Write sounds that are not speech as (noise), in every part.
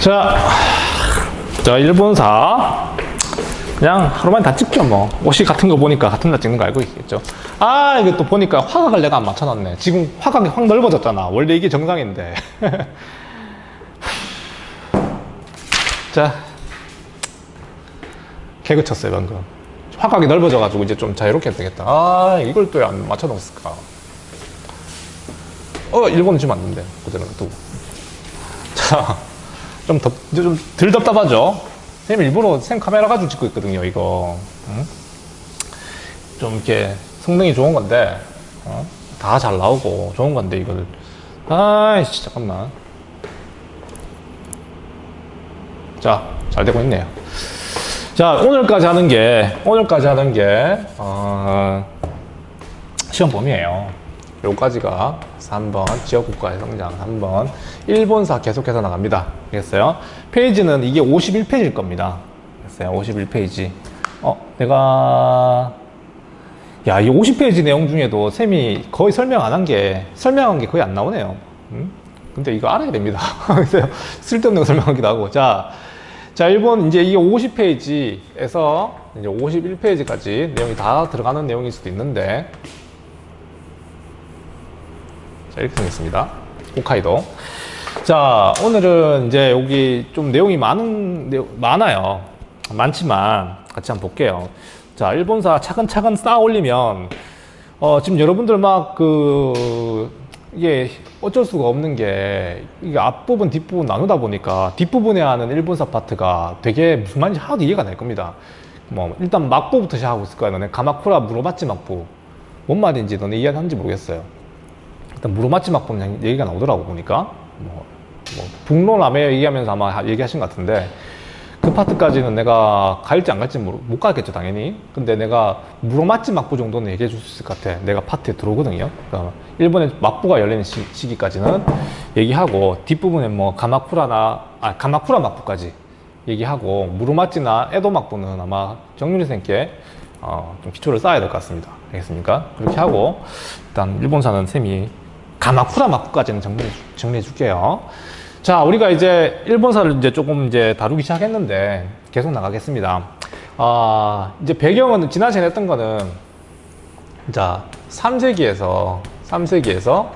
자, 자 일본사. 그냥 하루만에 다 찍죠 뭐. 옷이 같은 거 보니까 같은 날 찍는 거 알고 있겠죠. 아 이게 또 보니까 화각을 내가 안 맞춰놨네. 지금 화각이 확 넓어졌잖아. 원래 이게 정상인데. (laughs) 자 개그 쳤어요 방금. 화각이 넓어져 가지고 이제 좀 자유롭게 되겠다. 아 이걸 또 안 맞춰 놓았을까? 어 일본은 지금 안 된대 그대로 두고 자 좀 덥, 좀 덜 답답하죠? 선생님 일부러 생 카메라 가지고 찍고 있거든요, 이거. 응? 좀 이렇게 성능이 좋은 건데, 어? 다 잘 나오고 좋은 건데, 이걸. 아이씨, 잠깐만. 자, 잘 되고 있네요. 자, 오늘까지 하는 게, 오늘까지 하는 게, 어, 시험 범위예요. 요까지가 3번 지역국가의 성장 3번 일본사 계속해서 나갑니다 알겠어요? 페이지는 이게 51페이지일 겁니다 알겠어요? 51페이지 어 내가 야이 50페이지 내용 중에도 쌤이 거의 설명 안 한 게 설명한 게 거의 안 나오네요 음? 근데 이거 알아야 됩니다 (laughs) 그래서 쓸데없는 거 설명하기도 하고 자, 자 일본 이제 이게 50페이지에서 이제 51페이지까지 내용이 다 들어가는 내용일 수도 있는데 자, 이렇게 생겼습니다. 홋카이도. 자, 오늘은 이제 여기 좀 내용이 많은, 많아요. 많지만 같이 한번 볼게요. 자, 일본사 차근차근 쌓아 올리면, 어, 지금 여러분들 막 그, 이게 어쩔 수가 없는 게, 이게 앞부분, 뒷부분 나누다 보니까 뒷부분에 하는 일본사 파트가 되게 무슨 말인지 하나도 이해가 될 겁니다. 뭐, 일단 막부부터 시작하고 있을 거야. 너네 가마쿠라 물어봤지, 막부. 뭔 말인지 너네 이해하는지 모르겠어요. 일단 무로마치 막보면 얘기가 나오더라고 보니까. 뭐, 뭐 북로남해 얘기하면서 아마 하- 얘기하신 것 같은데 그 파트까지는 내가 갈지 안 갈지 모르, 못 가겠죠 당연히. 근데 내가 무로마치 막부 정도는 얘기해 줄 수 있을 것 같아. 내가 파트에 들어오거든요. 그러니까 일본의 막부가 열리는 시, 시기까지는 얘기하고 뒷부분에 뭐 가마쿠라나 아 가마쿠라 막부까지 얘기하고 무로마치나 에도 막부는 아마 정윤희 쌤께 어, 좀 기초를 쌓아야 될 것 같습니다. 알겠습니까? 그렇게 하고 일단 일본사는 쌤이 가마쿠라 막부까지는 정리해, 주- 정리해 줄게요. 자, 우리가 이제 일본사를 이제 조금 이제 다루기 시작했는데 계속 나가겠습니다. 아, 이제 배경은 지난 시간에 했던 거는 자, 3세기에서 3세기에서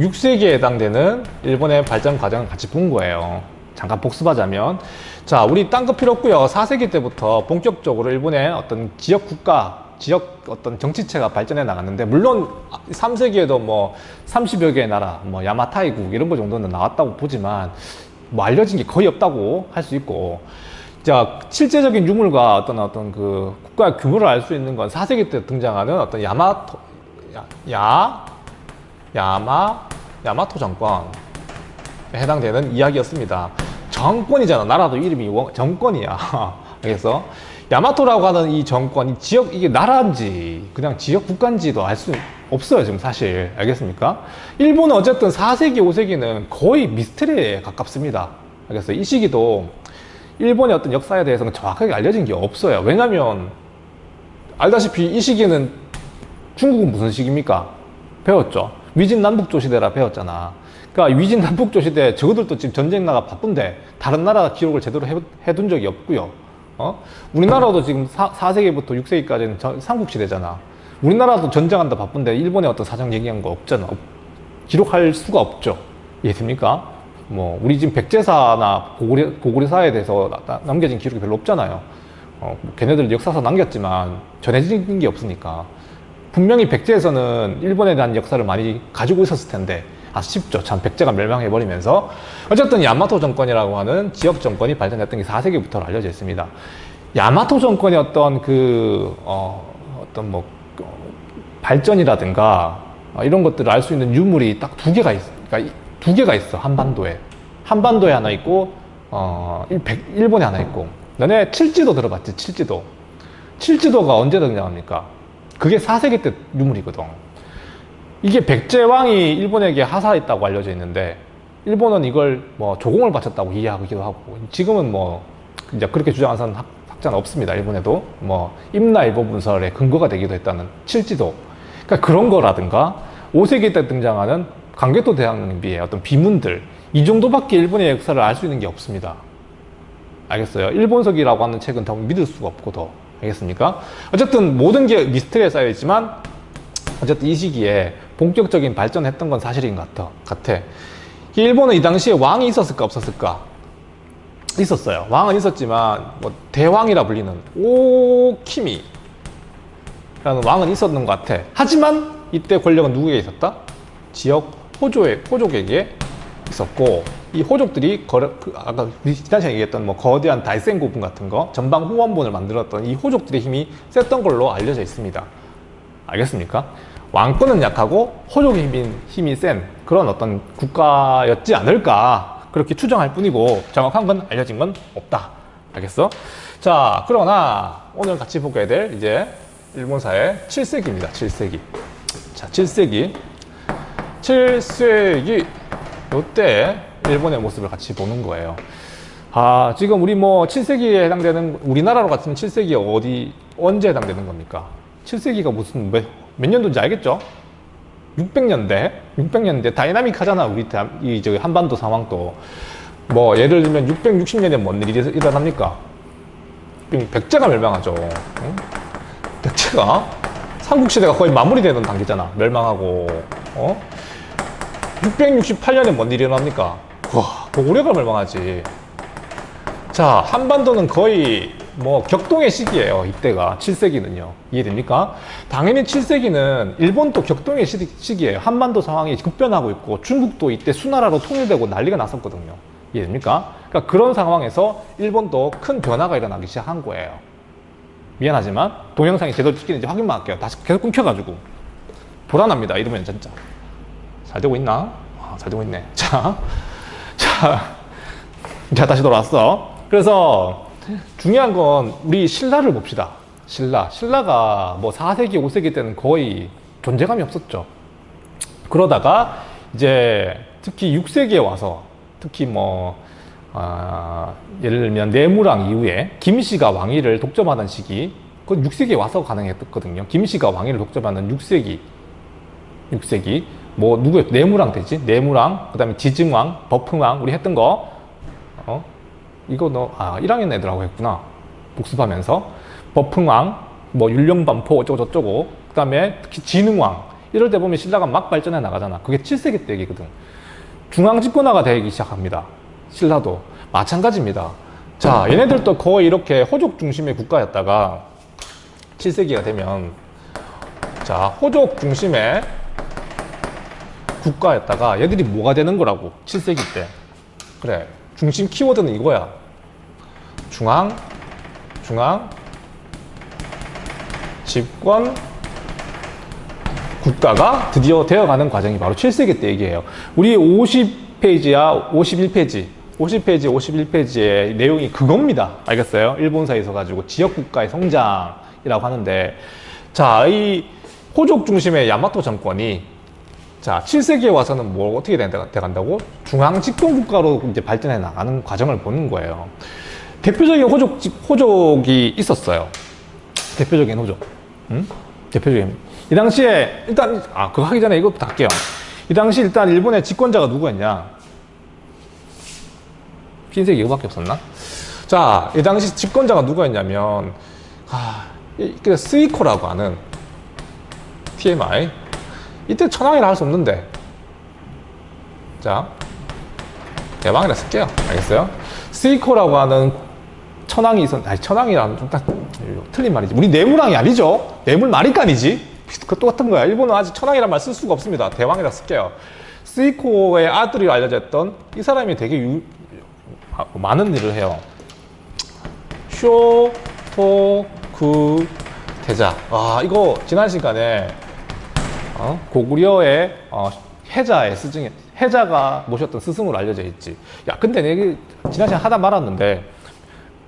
6세기에 해당되는 일본의 발전 과정을 같이 본 거예요. 잠깐 복습하자면 자, 우리 딴 거 필요 없고요. 4세기 때부터 본격적으로 일본의 어떤 지역 국가, 지역 어떤 정치체가 발전해 나갔는데 물론 3세기에도 뭐 30여 개의 나라, 뭐 야마타이국 이런 거 정도는 나왔다고 보지만 뭐 알려진 게 거의 없다고 할 수 있고 자, 실제적인 유물과 어떤 어떤 그 국가의 규모를 알 수 있는 건 4세기 때 등장하는 어떤 야마토 야, 야 야마 야마토 정권에 해당되는 이야기였습니다. 정권이잖아. 나라도 이름이 원- 정권이야. (laughs) 그래서 야마토라고 하는 이 정권, 이 지역 이게 나라인지 그냥 지역 국가인지도 알 수 없어요 지금 사실 알겠습니까? 일본은 어쨌든 4세기, 5세기는 거의 미스터리에 가깝습니다. 알겠어요? 이 시기도 일본의 어떤 역사에 대해서는 정확하게 알려진 게 없어요. 왜냐면 알다시피 이 시기는 중국은 무슨 시기입니까? 배웠죠. 위진 남북조 시대라 배웠잖아. 그러니까 위진 남북조 시대 저들도 지금 전쟁 나가 바쁜데 다른 나라 기록을 제대로 해, 해둔 적이 없고요. 어? 우리나라도 지금 4, 4세기부터 6세기까지는 삼국 시대잖아. 우리나라도 전쟁한다 바쁜데 일본의 어떤 사정 얘기한 거 없잖아. 없- 기록할 수가 없죠. 이해됩니까? 뭐 우리 지금 백제사나 고구려, 고구려사에 대해서 나- 나- 남겨진 기록이 별로 없잖아요. 어, 뭐 걔네들 역사서 남겼지만 전해진 게 없으니까 분명히 백제에서는 일본에 대한 역사를 많이 가지고 있었을 텐데 아쉽죠. 참 백제가 멸망해 버리면서 어쨌든 야마토 정권이라고 하는 지역 정권이 발전했던 게 4세기부터 알려져 있습니다. 야마토 정권의 어떤 그 어, 어떤 뭐 어, 발전이라든가 어, 이런 것들을 알 수 있는 유물이 딱 두 개가 있어. 그러니까 이- 두 개가 있어 한반도에. 한반도에 하나 있고 어, 일, 백- 일본에 하나 있고. 너네 칠지도 들어봤지? 칠지도. 칠지도가 언제 등장합니까? 그게 4세기 때 유물이거든. 이게 백제왕이 일본에게 하사했다고 알려져 있는데 일본은 이걸 뭐 조공을 바쳤다고 이해하기도 하고 지금은 뭐 이제 그렇게 주장하는 학, 학자는 없습니다. 일본에도 뭐 임나 일보 분설의 근거가 되기도 했다는 칠지도. 그러니까 그런 거라든가 5세기 때 등장하는 강개토 대왕비의 어떤 비문들 이 정도밖에 일본의 역사를 알 수 있는 게 없습니다. 알겠어요? 일본석이라고 하는 책은 더 믿을 수가 없고 더 알겠습니까? 어쨌든 모든 게 미스터리에 쌓여 있지만 어쨌든 이 시기에 본격적인 발전했던 건 사실인 것 같아. 같아. 이 일본은 이 당시에 왕이 있었을까 없었을까? 있었어요. 왕은 있었지만 뭐 대왕이라 불리는 오키미 라는 왕은 있었는 것 같아. 하지만 이때 권력은 누구에게 있었다? 지역 호조의 호족에게 있었고 이 호족들이 거래, 그 아까 지난 시간에 얘기했던 뭐 거대한 달센 고분 같은 거 전방 후원본을 만들었던 이 호족들의 힘이 셌던 걸로 알려져 있습니다. 알겠습니까? 왕권은 약하고 호족의 힘이, 힘이 센 그런 어떤 국가였지 않을까 그렇게 추정할 뿐이고 정확한 건 알려진 건 없다. 알겠어? 자, 그러나 오늘 같이 보게 될 이제 일본사의 7세기입니다. 7세기. 자, 7세기. 7세기 요때 일본의 모습을 같이 보는 거예요. 아, 지금 우리 뭐 7세기에 해당되는 우리나라로 같으면 7세기 어디 언제 해당되는 겁니까? 7세기가 무슨 몇, 몇 년도인지 알겠죠? 600년대, 600년대 다이나믹하잖아 우리 이 저기 한반도 상황도 뭐 예를 들면 660년에 뭔 일이 일어납니까? 백제가 멸망하죠. 응? 백제가 삼국시대가 거의 마무리되는 단계잖아. 멸망하고 어? 668년에 뭔 일이 일어납니까? 와, 고구려가 멸망하지. 자, 한반도는 거의 뭐 격동의 시기예요. 이때가 7세기는요. 이해됩니까? 당연히 7세기는 일본도 격동의 시- 시기예요. 한반도 상황이 급변하고 있고 중국도 이때 수나라로 통일되고 난리가 났었거든요. 이해됩니까? 그러니까 그런 상황에서 일본도 큰 변화가 일어나기 시작한 거예요. 미안하지만 동영상이 제대로 찍히는지 확인만 할게요. 다시 계속 끊겨가지고 불안합니다. 이러면 진짜 잘 되고 있나? 아, 잘 되고 있네. 자, 자, (laughs) 자 다시 돌아왔어. 그래서 중요한 건 우리 신라를 봅시다. 신라. 신라가 뭐 4세기, 5세기 때는 거의 존재감이 없었죠. 그러다가 이제 특히 6세기에 와서 특히 뭐 아, 예를 들면 내무랑 이후에 김씨가 왕위를 독점하던 시기 그건 6세기에 와서 가능했거든요. 김씨가 왕위를 독점하는 6세기 6세기 뭐 누구 내무랑 되지? 내무랑 그 다음에 지증왕, 버풍왕 우리 했던 거 어? 이거 너 아 1학년 애들하고 했구나. 복습하면서 버풍왕, 뭐 율령반포 어쩌고 저쩌고 그 다음에 특히 지능왕 이럴 때 보면 신라가 막 발전해 나가잖아. 그게 7세기 때 얘기거든. 중앙 집권화가 되기 시작합니다. 신라도 마찬가지입니다. 자, 얘네들도 거의 이렇게 호족 중심의 국가였다가 7세기가 되면 자, 호족 중심의 국가였다가 얘들이 뭐가 되는 거라고 7세기 때. 그래. 중심 키워드는 이거야. 중앙 중앙 집권 국가가 드디어 되어가는 과정이 바로 7세기 때 얘기해요. 우리 50페이지야, 51페이지. 50페이지, 51페이지의 내용이 그겁니다. 알겠어요? 일본사에서 가지고 지역국가의 성장이라고 하는데, 자, 이 호족 중심의 야마토 정권이 자, 7세기에 와서는 뭐 어떻게 돼, 돼 간다고? 중앙 집권 국가로 이제 발전해 나가는 과정을 보는 거예요. 대표적인 호족, 호족이 있었어요. 대표적인 호족. 응? 대표적인. 이 당시에, 일단, 아, 그거 하기 전에 이거부터 할게요. 이 당시 일단 일본의 집권자가 누구였냐? 흰색 이거밖에 없었나? 자, 이 당시 집권자가 누구였냐면, 아, 스이코라고 하는 TMI. 이때 천황이라 할 수 없는데. 자, 대왕이라 쓸게요. 알겠어요? 스이코라고 하는 천황이 있었, 아니, 천황이라는 좀 딱, 틀린 말이지. 우리 내무랑이 아니죠? 내물 마리간이지? 그 똑같은 거야. 일본은 아직 천황이란 말 쓸 수가 없습니다. 대왕이라 쓸게요. 스이코의 아들이 알려졌던 이 사람이 되게 유, 아, 많은 일을 해요. 쇼토쿠 대자. 아, 이거 지난 시간에 어? 고구려의 어, 해자의 스승, 해자가 모셨던 스승으로 알려져 있지. 야, 근데 내가 지난 시간 하다 말았는데,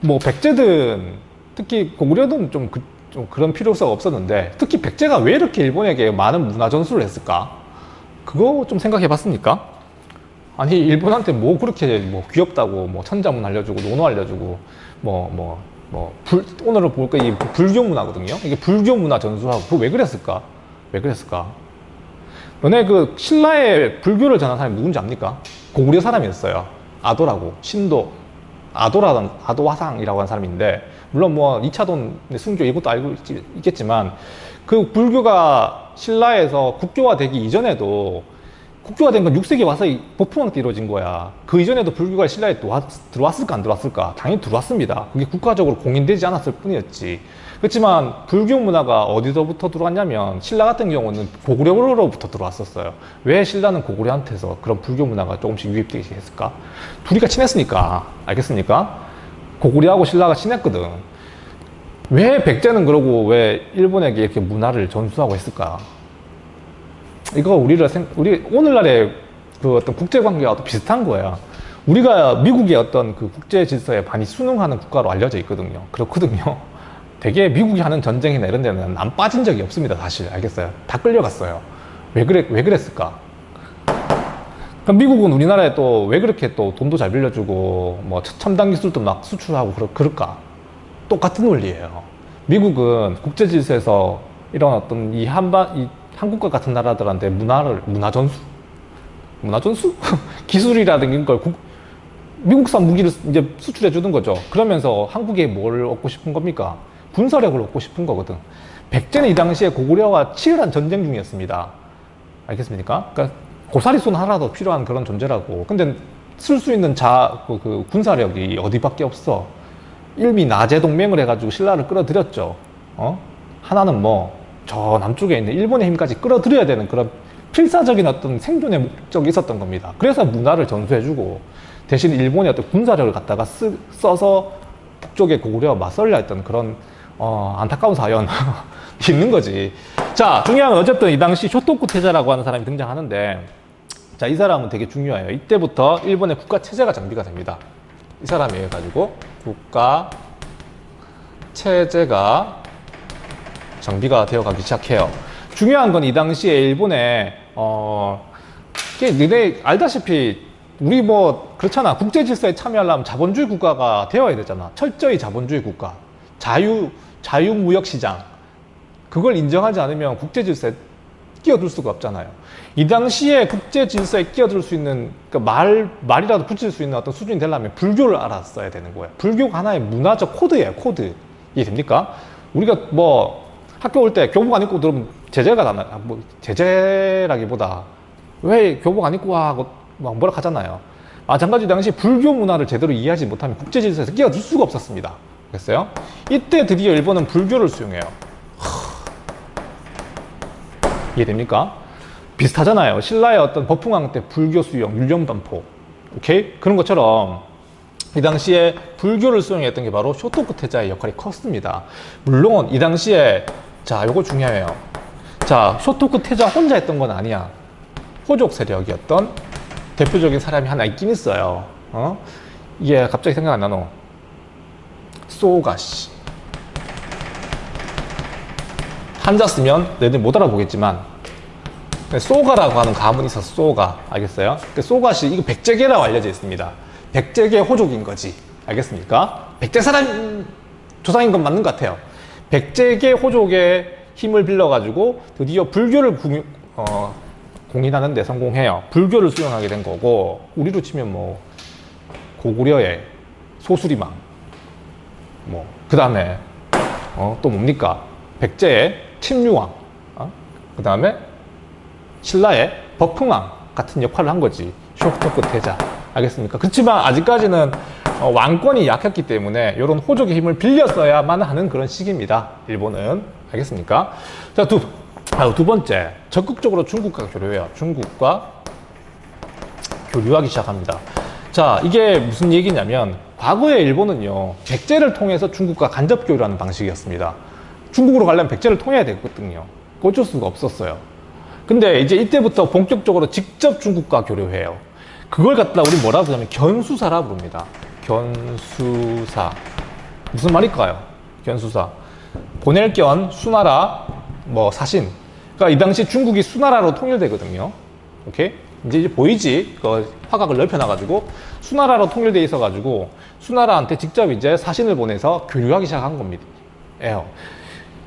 뭐, 백제든, 특히 고구려든 좀, 그, 좀 그런 필요성가 없었는데, 특히 백제가 왜 이렇게 일본에게 많은 문화 전수를 했을까? 그거 좀 생각해 봤습니까? 아니, 일본한테 뭐 그렇게 뭐 귀엽다고, 뭐 천자문 알려주고, 논어 알려주고, 뭐, 뭐, 뭐, 불, 오늘은 볼까, 이 불교 문화거든요? 이게 불교 문화 전수하고, 그거 왜 그랬을까? 왜 그랬을까? 너네 그 신라의 불교를 전한 사람이 누군지 압니까? 고구려 사람이었어요. 아도라고 신도 아도라는 아도화상이라고 하는 사람인데 물론 뭐 2차돈 순교 이것도 알고 있- 있겠지만 그 불교가 신라에서 국교화되기 이전에도 국교화된 건 6세기에 와서 이때 이루어진 거야. 그 이전에도 불교가 신라에 들어왔, 들어왔을까 안 들어왔을까? 당연히 들어왔습니다. 그게 국가적으로 공인되지 않았을 뿐이었지. 그렇지만 불교 문화가 어디서부터 들어왔냐면 신라 같은 경우는 고구려로부터 들어왔었어요. 왜 신라는 고구려한테서 그런 불교 문화가 조금씩 유입되기 했을까? 둘이가 친했으니까 알겠습니까? 고구려하고 신라가 친했거든. 왜 백제는 그러고 왜 일본에게 이렇게 문화를 전수하고 했을까? 이거 우리를 생, 우리 오늘날의 그 어떤 국제 관계와 또 비슷한 거야. 우리가 미국의 어떤 그 국제 질서에 많이 순응하는 국가로 알려져 있거든요. 그렇거든요. (laughs) 되게 미국이 하는 전쟁이나 이런 데는 안 빠진 적이 없습니다. 사실 알겠어요. 다 끌려갔어요. 왜 그래 왜 그랬을까? 그럼 미국은 우리나라에 또 왜 그렇게 또 돈도 잘 빌려주고 뭐 첨단 기술도 막 수출하고 그러, 그럴까? 똑같은 원리예요. 미국은 국제 질서에서 이런 어떤 이 한반 이 한국과 같은 나라들한테 문화를 문화 전수 문화 전수 (laughs) 기술이라든가 걸 국- 미국산 무기를 이제 수출해 주는 거죠. 그러면서 한국에 뭘 얻고 싶은 겁니까? 군사력을 얻고 싶은 거거든. 백제는 이 당시에 고구려와 치열한 전쟁 중이었습니다. 알겠습니까? 그러니까 고사리 손 하나도 필요한 그런 존재라고. 근데 쓸 수 있는 자, 그, 그 군사력이 어디밖에 없어. 일미 나제 동맹을 해가지고 신라를 끌어들였죠. 어? 하나는 뭐, 저 남쪽에 있는 일본의 힘까지 끌어들여야 되는 그런 필사적인 어떤 생존의 목적이 있었던 겁니다. 그래서 문화를 전수해주고, 대신 일본의 어떤 군사력을 갖다가 쓰, 써서 북쪽의 고구려와 맞설려 했던 그런, 어, 안타까운 사연. (laughs) 있는 거지. 자, 중요한 건 어쨌든 이 당시 쇼토쿠 태자라고 하는 사람이 등장하는데, 자, 이 사람은 되게 중요해요. 이때부터 일본의 국가 체제가 정비가 됩니다. 이 사람이 해가지고 국가 체제가 정비가 되어가기 시작해요. 중요한 건 이 당시에 일본에 어, 이게 너네 알다시피 우리 뭐 그렇잖아. 국제 질서에 참여하려면 자본주의 국가가 되어야 되잖아. 철저히 자본주의 국가, 자유 자유 무역 시장 그걸 인정하지 않으면 국제 질서에 끼어들 수가 없잖아요. 이 당시에 국제 질서에 끼어들 수 있는 그러니까 말 말이라도 붙일 수 있는 어떤 수준이 되려면 불교를 알았어야 되는 거예요. 불교가 하나의 문화적 코드예요. 코드 이해 됩니까? 우리가 뭐 학교 올 때 교복 안 입고 들으면 제재가 나나 아, 뭐 제재라기보다 왜 교복 안 입고 와 하고 막 뭐라 하잖아요. 마찬가지 당시 불교 문화를 제대로 이해하지 못하면 국제 질서에서 끼어들 수가 없었습니다. 그랬어요? 이때 드디어 일본은 불교를 수용해요. 이해됩니까? 비슷하잖아요. 신라의 어떤 버풍왕 때 불교 수용, 율령반포. 오케이? 그런 것처럼 이 당시에 불교를 수용했던 게 바로 쇼토쿠 태자의 역할이 컸습니다. 물론 이 당시에 자, 요거 중요해요. 자, 쇼토쿠 태자 혼자 했던 건 아니야. 호족 세력이었던 대표적인 사람이 하나 있긴 있어요. 어? 이게 갑자기 생각 안 나노. 소가시. 한자 쓰면 너희들 못 알아보겠지만 소가라고 하는 가문이 있어서 소가 알겠어요? 그 소가시 이거 백제계라고 알려져 있습니다. 백제계 호족인 거지 알겠습니까? 백제 사람 조상인 건 맞는 것 같아요. 백제계 호족의 힘을 빌려가지고 드디어 불교를 구, 어, 공인하는 데 성공해요. 불교를 수용하게 된 거고 우리로 치면 뭐 고구려의 소수리망 뭐 그 다음에 어, 또 뭡니까 백제의 침류왕 어? 그 다음에 신라의 버풍왕 같은 역할을 한 거지 쇼토크 태자 알겠습니까? 그렇지만 아직까지는 어, 왕권이 약했기 때문에 이런 호족의 힘을 빌렸어야만 하는 그런 시기입니다. 일본은 알겠습니까? 자, 두, 아, 두 번째 적극적으로 중국과 교류해요. 중국과 교류하기 시작합니다. 자, 이게 무슨 얘기냐면 과거에 일본은요 백제를 통해서 중국과 간접 교류하는 방식이었습니다. 중국으로 가려면 백제를 통해야 되거든요. 어쩔 수가 없었어요. 근데 이제 이때부터 본격적으로 직접 중국과 교류해요. 그걸 갖다 우리 뭐라고 하냐면 견수사라 부릅니다. 견수사. 무슨 말일까요? 견수사. 보낼 견, 수나라, 뭐 사신. 그러니까 이 당시 중국이 수나라로 통일되거든요. 오케이? 이제, 보이지? 그 화각을 넓혀놔가지고 수나라로 통일돼 있어가지고 수나라한테 직접 이제 사신을 보내서 교류하기 시작한 겁니다. 예요.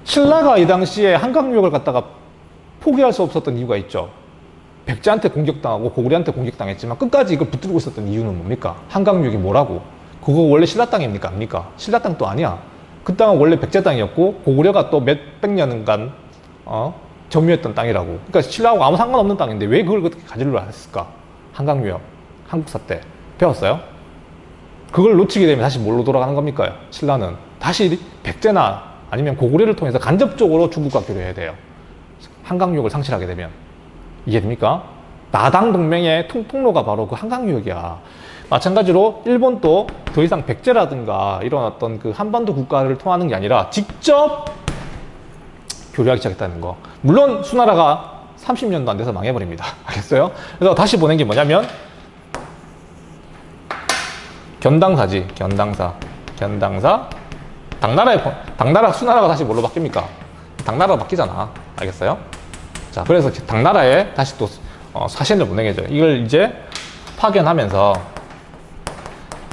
신라가 이 당시에 한강유역을 갖다가 포기할 수 없었던 이유가 있죠. 백제한테 공격당하고 고구려한테 공격당했지만 끝까지 이걸 붙들고 있었던 이유는 뭡니까? 한강유역이 뭐라고? 그거 원래 신라 땅입니까? 아닙니까? 신라 땅도 아니야. 그 땅은 원래 백제 땅이었고 고구려가 또 몇백 년간 어? 점유했던 땅이라고. 그러니까 신라하고 아무 상관없는 땅인데 왜 그걸 그렇게 가지려 했을까? 한강유역, 한국사 때 배웠어요? 그걸 놓치게 되면 다시 뭘로 돌아가는 겁니까? 신라는 다시 백제나 아니면 고구려를 통해서 간접적으로 중국과 교류해야 돼요. 한강유역을 상실하게 되면 이해됩니까? 나당 동맹의 통, 통로가 바로 그 한강유역이야. 마찬가지로 일본도 더 이상 백제라든가 이런 어떤 그 한반도 국가를 통하는 게 아니라 직접 교류하기 시작했다는 거. 물론 수나라가 30년도 안 돼서 망해버립니다. (laughs) 알겠어요? 그래서 다시 보낸 게 뭐냐면 견당사지. 견당사. 견당사. 당나라의 번- 당나라 수나라가 다시 뭘로 바뀝니까? 당나라가 바뀌잖아. 알겠어요? 자, 그래서 당나라에 다시 또 어, 사신을 보내게 죠 이걸 이제 파견하면서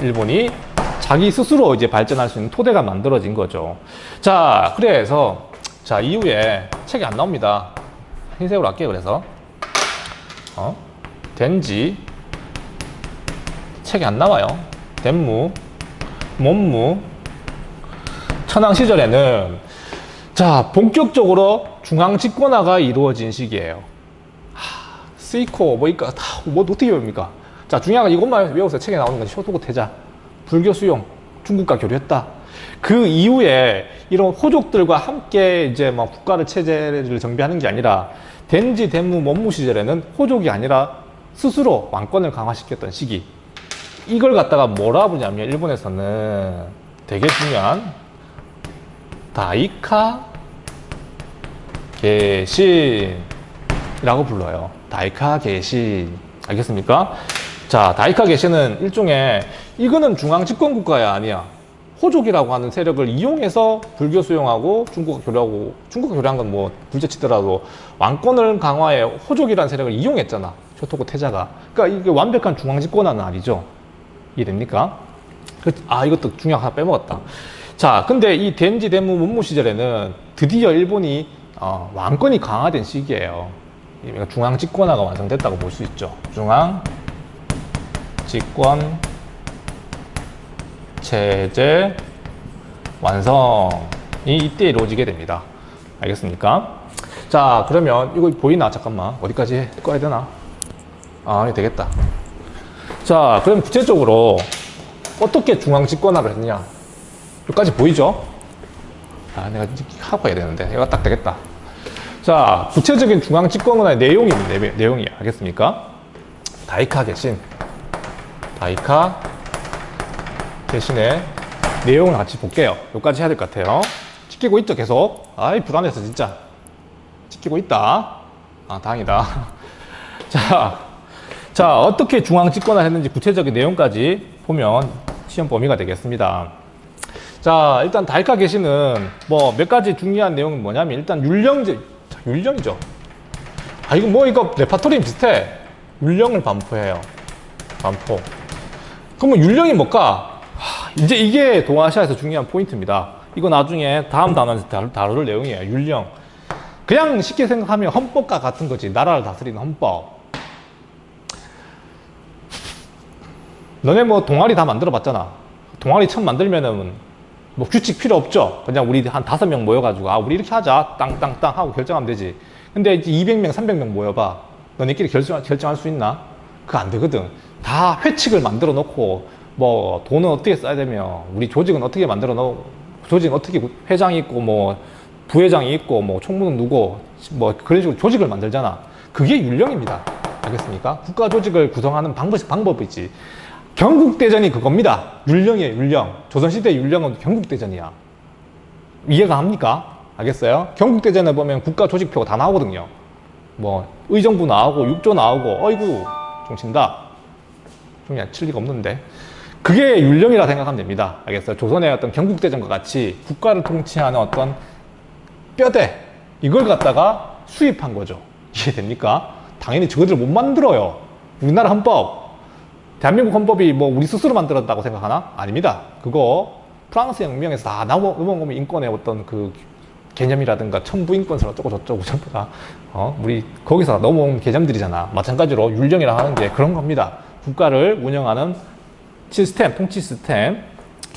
일본이 자기 스스로 이제 발전할 수 있는 토대가 만들어진 거죠. 자, 그래서 자 이후에 책이 안 나옵니다. 흰색으로 할게요. 그래서 어? 된지 책이 안 나와요. 된무, 몸무, 천황 시절에는 자 본격적으로 중앙 집권화가 이루어진 시기예요. 하, 스이코 뭐니까 다 뭐 어떻게 외웁니까? 자 중요한 건 이것만 외우세요. 책에 나오는 건 쇼도고 태자, 불교 수용, 중국과 교류했다. 그 이후에 이런 호족들과 함께 이제 막 국가를 체제를 정비하는 게 아니라 덴지 덴무 원무 시절에는 호족이 아니라 스스로 왕권을 강화시켰던 시기. 이걸 갖다가 뭐라 부르냐면 일본에서는 되게 중요한 다이카 계신이라고 불러요. 다이카 계신. 알겠습니까? 자, 다이카 계신은 일종의 이거는 중앙 집권 국가야 아니야. 호족이라고 하는 세력을 이용해서 불교 수용하고 중국과 교류하고 중국과 교류한 건 뭐 둘째치더라도 왕권을 강화해 호족이라는 세력을 이용했잖아. 쇼토고 태자가. 그러니까 이게 완벽한 중앙 집권화는 아니죠. 이해됩니까? 그- 아, 이것도 중요한 거 하나 빼먹었다. 자, 근데 이 덴지 데무 문무 시절에는 드디어 일본이 어, 왕권이 강화된 시기예요. 그러니까 중앙 집권화가 완성됐다고 볼 수 있죠. 중앙 집권 체제 완성이 이때 이루어지게 됩니다. 알겠습니까? 자, 그러면 이거 보이나? 잠깐만. 어디까지 꺼야 되나? 아, 되겠다. 자, 그럼 구체적으로 어떻게 중앙 집권화를 했냐? 여기까지 보이죠? 아, 내가 하고 해야 되는데. 이거 딱 되겠다. 자, 구체적인 중앙 내용입니다. 내- 내용이. 알겠습니까? 다이카 계신. 다이카 대신에 내용을 같이 볼게요. 여기까지 해야 될 것 같아요. 찍히고 있죠, 계속? 아이, 불안해서 진짜. 찍히고 있다. 아, 다행이다. (laughs) 자, 자, 어떻게 중앙 집권을 했는지 구체적인 내용까지 보면 시험 범위가 되겠습니다. 자, 일단 다이카 계시는 뭐 몇 가지 중요한 내용은 뭐냐면 일단 율령제, 자, 율령이죠. 아, 이거 뭐 이거 레파토리 비슷해. 율령을 반포해요. 반포. 그러면 율령이 뭘까? 하, 이제 이게 동아시아에서 중요한 포인트입니다. 이거 나중에 다음 단원에서 다룰, 다룰 내용이에요. 율령. 그냥 쉽게 생각하면 헌법과 같은 거지. 나라를 다스리는 헌법. 너네 뭐 동아리 다 만들어 봤잖아. 동아리 처음 만들면은 뭐 규칙 필요 없죠. 그냥 우리 한 다섯 명 모여가지고 아 우리 이렇게 하자 땅땅땅 하고 결정하면 되지. 근데 이제 200명, 300명 모여봐. 너네끼리 결정 결정할 수 있나? 그거 안 되거든. 다 회칙을 만들어 놓고 뭐 돈은 어떻게 써야 되며 우리 조직은 어떻게 만들어 놓 조직은 어떻게 회장이 있고 뭐 부회장이 있고 뭐 총무는 누구 뭐 그런 식으로 조직을 만들잖아. 그게 율령입니다. 알겠습니까? 국가 조직을 구성하는 방법 방법이지. 경국대전이 그겁니다. 율령이에요, 율령. 조선시대 율령은 경국대전이야. 이해가 합니까? 알겠어요? 경국대전에 보면 국가 조직표가 다 나오거든요. 뭐, 의정부 나오고, 육조 나오고, 어이구, 좀 친다. 좀 그냥 칠 리가 없는데. 그게 율령이라 생각하면 됩니다. 알겠어요? 조선의 어떤 경국대전과 같이 국가를 통치하는 어떤 뼈대, 이걸 갖다가 수입한 거죠. 이해됩니까? 당연히 저것들을 못 만들어요. 우리나라 헌법. 대한민국 헌법이 뭐 우리 스스로 만들었다고 생각하나? 아닙니다. 그거 프랑스 혁명에서 다 넘어온 거면 인권의 어떤 그 개념이라든가 천부인권설 어쩌고 저쩌고 전부 다 어, 우리 거기서 넘어온 개념들이잖아. 마찬가지로 율령이라 하는 게 그런 겁니다. 국가를 운영하는 시스템, 통치 시스템.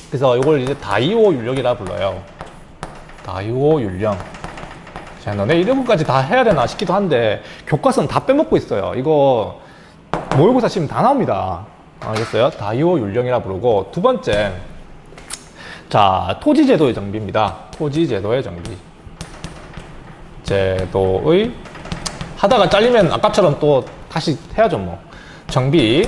그래서 이걸 이제 다이오 율령이라 불러요. 다이오 율령. 자, 너네 이런 것까지 다 해야 되나 싶기도 한데 교과서는 다 빼먹고 있어요. 이거 모의고사 치면 다 나옵니다. 알겠어요? 다이오 율령이라 부르고 두 번째 자 토지제도의 정비입니다. 토지제도의 정비. 제도의 하다가 잘리면 아까처럼 또 다시 해야죠 뭐 정비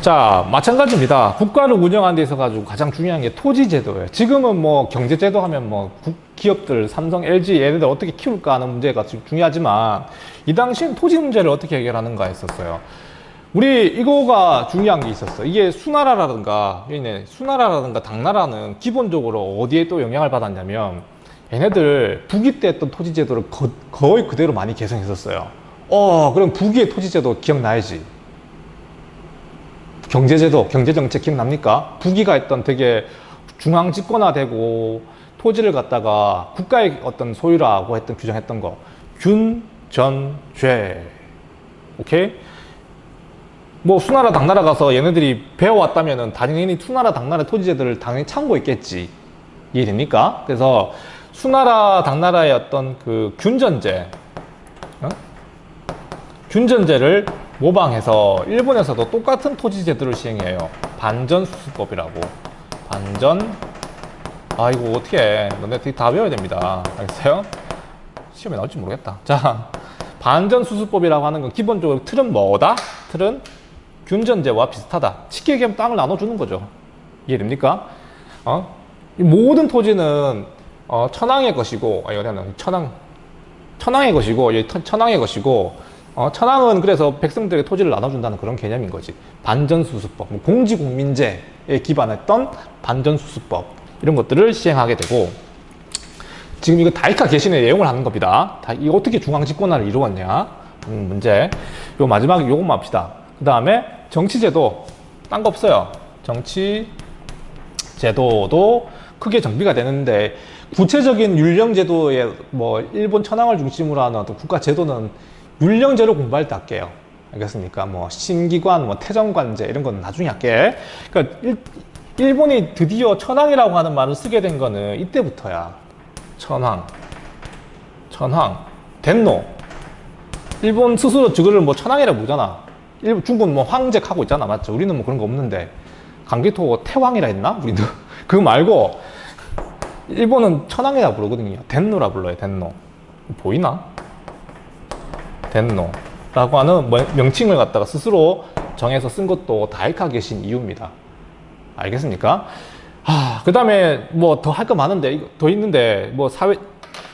자 마찬가지입니다 국가를 운영하는 데 있어 가지고 가장 중요한 게 토지 제도예요 지금은 뭐 경제 제도 하면 뭐 국- 기업들 삼성 LG 얘네들 어떻게 키울까 하는 문제가 지금 중요하지만 이 당시엔 토지 문제를 어떻게 해결하는가 했었어요 우리 이거가 중요한 게 있었어 이게 수나라라든가 얘네 수나라라든가 당나라는 기본적으로 어디에 또 영향을 받았냐면 얘네들 북이 때 했던 토지 제도를 거, 거의 그대로 많이 개성했었어요 어 그럼 북위의 토지 제도 기억나야지 경제제도, 경제정책 기억납니까? 북이가 했던 되게 중앙 집권화되고 토지를 갖다가 국가의 어떤 소유라고 했던 규정했던 거. 균 전 죄. 오케이? 뭐 수나라 당나라 가서 얘네들이 배워왔다면은 당연히 수나라 당나라 토지제들을 당연히 참고했겠지. 이해됩니까? 그래서 수나라 당나라의 어떤 그 균전제, 어? 균전제를 모방해서 일본에서도 똑같은 토지제도를 시행해요. 반전수수법이라고. 반전. 아 이거 어떻게 해? 너네 되게 다 배워야 됩니다. 알겠어요? 시험에 나올지 모르겠다. 자, 반전수수법이라고 하는 건 기본적으로 틀은 뭐다? 틀은 균전제와 비슷하다. 쉽게 얘기하면 땅을 나눠주는 거죠. 이해됩니까? 어? 이 모든 토지는 어, 천황의 것이고, 아, 이거는 천황, 천황의 것이고, 천황의 것이고, 어, 천황은 그래서 백성들에게 토지를 나눠준다는 그런 개념인 거지. 반전수수법, 뭐 공지국민제에 기반했던 반전수수법 이런 것들을 시행하게 되고 지금 이거 다이카 개신의 내용을 하는 겁니다. 다, 이거 어떻게 중앙집권화를 이루었냐? 음, 문제. 요 마지막 요것만 합시다. 그 다음에 정치제도 딴 거 없어요. 정치 제도도 크게 정비가 되는데 구체적인 율령제도의 뭐 일본 천황을 중심으로 하는 어떤 국가 제도는 율령제로 공부할 때 할게요. 알겠습니까? 뭐 신기관, 뭐 태정관제 이런 건 나중에 할게. 그러니까 일, 일본이 드디어 천황이라고 하는 말을 쓰게 된 거는 이때부터야. 천황, 천황, 덴노. 일본 스스로 저거를 뭐 천황이라고 부르잖아. 일본 중국은 뭐 황제하고 있잖아, 맞죠? 우리는 뭐 그런 거 없는데 강기토 태왕이라 했나? 우리도 (laughs) 그거 말고 일본은 천황이라 부르거든요. 덴노라 불러요, 덴노. 보이나? 덴노 라고 하는 뭐- 명칭을 갖다가 스스로 정해서 쓴 것도 다이카 계신 이유입니다. 알겠습니까? 아, 그 다음에 뭐 더 할 거 많은데, 더 있는데, 뭐 사회,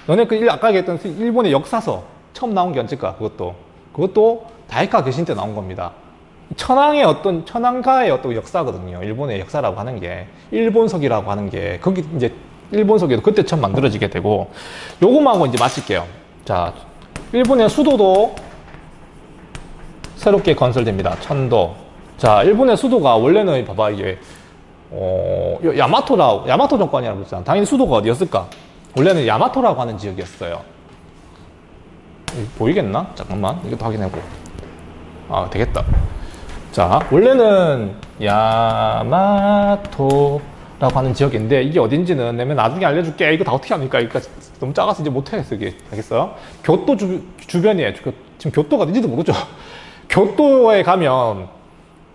너네 그 일- 아까 얘기했던 일본의 역사서 처음 나온 게 언제까? 그것도. 그것도 다이카 계신 때 나온 겁니다. 천황의 어떤, 천황가의 어떤 역사거든요. 일본의 역사라고 하는 게. 일본석이라고 하는 게. 거기 이제 일본석에도 그때 처음 만들어지게 되고, 요것만 하고 이제 마칠게요. 자, 일본의 수도도 새롭게 건설됩니다. 천도. 자, 일본의 수도가 원래는 봐봐 이게 어, 요- 야마토라 야마토 정권이라고 그랬잖아. 당연히 수도가 어디였을까? 원래는 야마토라고 하는 지역이었어요. 보이겠나? 잠깐만 이것도 확인해보. 아 되겠다. 자, 원래는 야마토라고 하는 지역인데 이게 어딘지는 내면 나중에 알려줄게. 이거 다 어떻게 합니까? 이거 너무 작아서 이제 못하겠어 이게. 알겠어요? 교토 주, 주변이에요. 교- 지금 교토가 어딘지도 모르죠. (laughs) 교토에 가면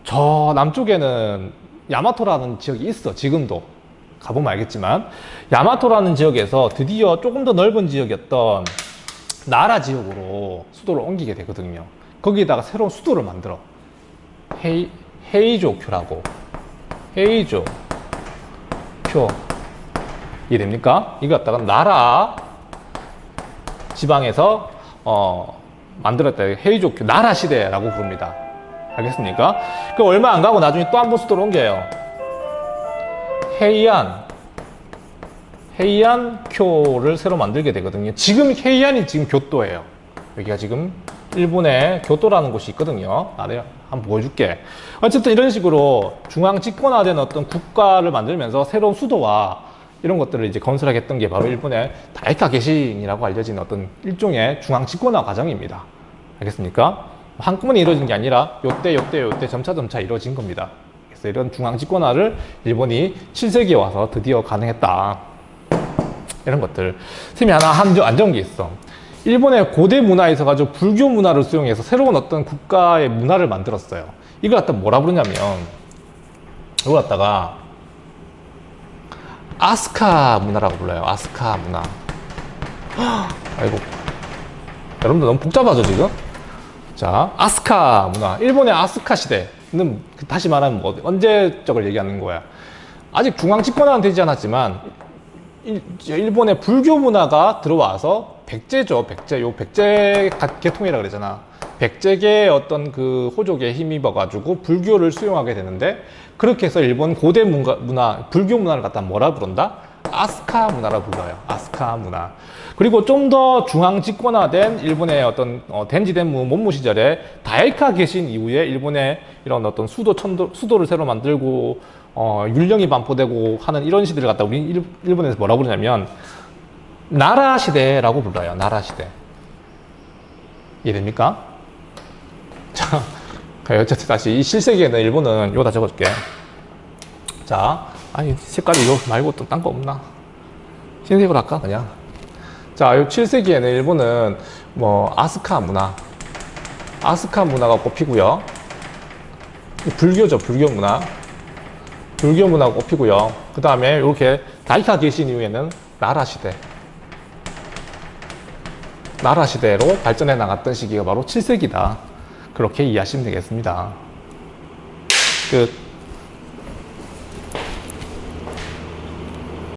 저 남쪽에는 야마토라는 지역이 있어. 지금도 가보면 알겠지만 야마토라는 지역에서 드디어 조금 더 넓은 지역이었던 나라 지역으로 수도를 옮기게 되거든요. 거기에다가 새로운 수도를 만들어. 헤이, 헤이조큐라고. 헤이조. 쿄. 이해됩니까? 이거 갖다가 나라 지방에서, 어, 만들었다. 헤이조큐. 나라 시대라고 부릅니다. 알겠습니까? 그 얼마 안 가고 나중에 또 한 번 수도를 옮겨요. 헤이안. 헤이안 쿄를 새로 만들게 되거든요. 지금 헤이안이 지금 교토예요. 여기가 지금 일본의 교토라는 곳이 있거든요. 아, 내가 한번 보여줄게. 어쨌든 이런 식으로 중앙 집권화된 어떤 국가를 만들면서 새로운 수도와 이런 것들을 이제 건설하겠던 게 바로 일본의 다이카 개신이라고 알려진 어떤 일종의 중앙 집권화 과정입니다. 알겠습니까? 한꺼번에 이루어진 게 아니라 요때 요때 요때 점차 점차 이루어진 겁니다. 그래서 이런 중앙 집권화를 일본이 7세기에 와서 드디어 가능했다. 이런 것들. 쌤이 하나 한, 안게 있어. 일본의 고대 문화에서 가지고 불교 문화를 수용해서 새로운 어떤 국가의 문화를 만들었어요. 이걸 갖다 뭐라 부르냐면, 이걸 갖다가 아스카 문화라고 불러요. 아스카 문화. 아이고. 여러분들 너무 복잡하죠, 지금? 자, 아스카 문화. 일본의 아스카 시대는 다시 말하면 뭐, 언제적을 얘기하는 거야. 아직 중앙 집권화는 되지 않았지만, 일- 일본의 불교 문화가 들어와서 백제죠, 백제. 요 백제 가- 계통이라 그러잖아. 백제계의 어떤 그 호족에 힘입어 가지고 불교를 수용하게 되는데 그렇게 해서 일본 고대 문화, 불교 문화를 갖다 뭐라 부른다? 아스카 문화라 불러요. 아스카 문화. 그리고 좀 더 중앙 집권화된 일본의 어떤 어, 덴지덴무 몸무 시절에 다이카 계신 이후에 일본의 이런 어떤 수도 천도 수도를 새로 만들고 어, 율령이 반포되고 하는 이런 시대를 갖다 우리 일- 일본에서 뭐라 부르냐면 나라 시대라고 불러요. 나라 시대. 이해됩니까? 자, (laughs) 어쨌든 다시 이 실세기에는 일본은 이거 다 적어줄게. 자, 아니 색깔이 이거 말고 또 딴 거 없나? 흰색으로 할까 그냥? 자, 이 7세기에는 일본은 뭐 아스카 문화, 아스카 문화가 꼽히고요. 이 불교죠, 불교 문화. 불교 문화가 꼽히고요. 그 다음에 이렇게 다이카 계신 이후에는 나라 시대. 나라 시대로 발전해 나갔던 시기가 바로 7세기다. 그렇게 이해하시면 되겠습니다. 끝.